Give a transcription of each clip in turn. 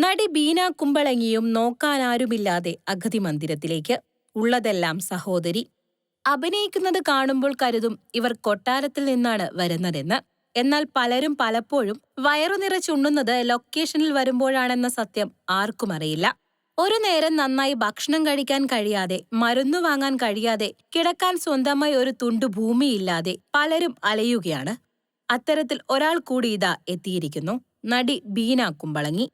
നടി ബീന കുമ്പളങ്ങിയും നോക്കാനാരുമില്ലാതെ അഗതി മന്ദിരത്തിലേക്ക് ഉള്ളതെല്ലാം സഹോദരി. അഭിനയിക്കുന്നത് കാണുമ്പോൾ കരുതും ഇവർ കൊട്ടാരത്തിൽ നിന്നാണ് വരുന്നതെന്ന്. എന്നാൽ പലരും പലപ്പോഴും വയറു നിറച്ചുണ്ണുന്നത് ലൊക്കേഷനിൽ വരുമ്പോഴാണെന്ന സത്യം ആർക്കും അറിയില്ല. ഒരു നേരം നന്നായി ഭക്ഷണം കഴിക്കാൻ കഴിയാതെ മരുന്നു വാങ്ങാൻ കഴിയാതെ കിടക്കാൻ സ്വന്തമായി ഒരു തുണ്ടു ഭൂമിയില്ലാതെ പലരും അലയുകയാണ്. അത്തരത്തിൽ ഒരാൾ കൂടി ഇതാ എത്തിയിരിക്കുന്നു. നടി ബീന കുമ്പളങ്ങി.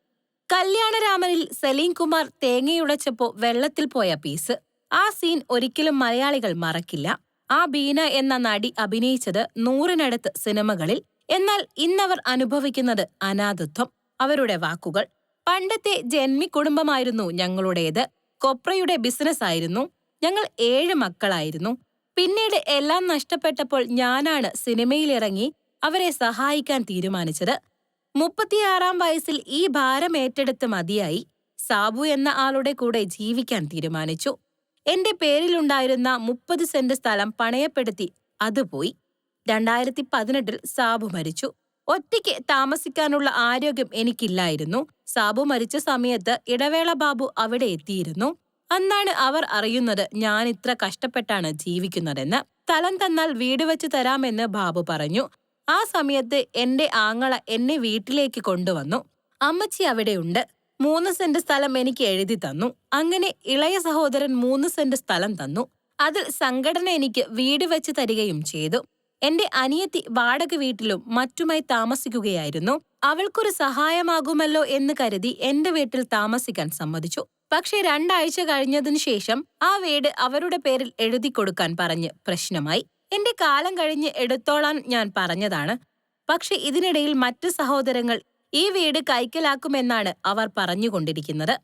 കല്യാണരാമനിൽ സലീം കുമാർ തേങ്ങയുടച്ചപ്പോ വെള്ളത്തിൽ പോയ പീസ് ആ സീൻ ഒരിക്കലും മലയാളികൾ മറക്കില്ല. ആ ബീന എന്ന നടി അഭിനയിച്ചത് നൂറിനടുത്ത് സിനിമകളിൽ. എന്നാൽ ഇന്നവർ അനുഭവിക്കുന്നത് അനാഥത്വം. അവരുടെ വാക്കുകൾ. പണ്ടത്തെ ജന്മി കുടുംബമായിരുന്നു ഞങ്ങളുടേത്. കൊപ്രയുടെ ബിസിനസ് ആയിരുന്നു. ഞങ്ങൾ ഏഴ് മക്കളായിരുന്നു. പിന്നീട് എല്ലാം നഷ്ടപ്പെട്ടപ്പോൾ ഞാനാണ് സിനിമയിലിറങ്ങി അവരെ സഹായിക്കാൻ തീരുമാനിച്ചത്. മുപ്പത്തിയാറാം വയസ്സിൽ ഈ ഭാരം ഏറ്റെടുത്ത് മതിയായി സാബു എന്ന ആളുടെ കൂടെ ജീവിക്കാൻ തീരുമാനിച്ചു. എന്റെ പേരിലുണ്ടായിരുന്ന മുപ്പത് സെന്റ് സ്ഥലം പണയപ്പെടുത്തി അത് പോയി. രണ്ടായിരത്തി പതിനെട്ടിൽ സാബു മരിച്ചു. ഒറ്റയ്ക്ക് താമസിക്കാനുള്ള ആരോഗ്യം എനിക്കില്ലായിരുന്നു. സാബു മരിച്ച സമയത്ത് ഇടവേള ബാബു അവിടെ എത്തിയിരുന്നു. അന്നാണ് അവർ അറിയുന്നത് ഞാൻ ഇത്ര കഷ്ടപ്പെട്ടാണ് ജീവിക്കുന്നതെന്ന്. സ്ഥലം തന്നാൽ വീട് വെച്ച് തരാമെന്ന് ബാബു പറഞ്ഞു. ആ സമയത്ത് എന്റെ ആങ്ങള എന്നെ വീട്ടിലേക്ക് കൊണ്ടുവന്നു. അമ്മച്ചി അവിടെയുണ്ട്. മൂന്ന് സെന്റ് സ്ഥലം എനിക്ക് എഴുതി തന്നു. അങ്ങനെ ഇളയ സഹോദരൻ മൂന്ന് സെന്റ് സ്ഥലം തന്നു. അതിൽ സംഘടന എനിക്ക് വീട് വെച്ച് തരികയും ചെയ്തു. എന്റെ അനിയത്തി വാടക വീട്ടിലും മറ്റുമായി താമസിക്കുകയായിരുന്നു. അവൾക്കൊരു സഹായമാകുമല്ലോ എന്ന് കരുതി എന്റെ വീട്ടിൽ താമസിക്കാൻ സമ്മതിച്ചു. പക്ഷേ രണ്ടാഴ്ച കഴിഞ്ഞതിനു ശേഷം ആ വീട് അവരുടെ പേരിൽ എഴുതി കൊടുക്കാൻ പറഞ്ഞ് പ്രശ്നമായി. എന്റെ കാലം കഴിഞ്ഞ് എടുത്തോളാൻ ഞാൻ പറഞ്ഞതാണ്. പക്ഷെ ഇതിനിടയിൽ മറ്റു സഹോദരങ്ങൾ ഈ വീട് കൈക്കലാക്കുമെന്നാണ് അവർ പറഞ്ഞുകൊണ്ടിരിക്കുന്നത്.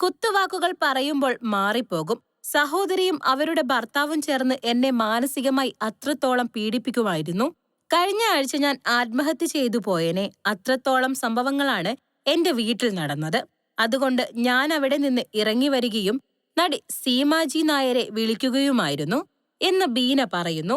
കുത്തുവാക്കുകൾ പറയുമ്പോൾ മാറിപ്പോകും. സഹോദരിയും അവരുടെ ഭർത്താവും ചേർന്ന് എന്നെ മാനസികമായി അത്രത്തോളം പീഡിപ്പിക്കുമായിരുന്നു. കഴിഞ്ഞ ആഴ്ച ഞാൻ ആത്മഹത്യ ചെയ്തു പോയനെ. അത്രത്തോളം സംഭവങ്ങളാണ് എന്റെ വീട്ടിൽ നടന്നത്. അതുകൊണ്ട് ഞാൻ അവിടെ നിന്ന് ഇറങ്ങി വരികയും നടി സീമാജി നായരെ വിളിക്കുകയുമായിരുന്നു എന്ന് ബീന പറയുന്നു.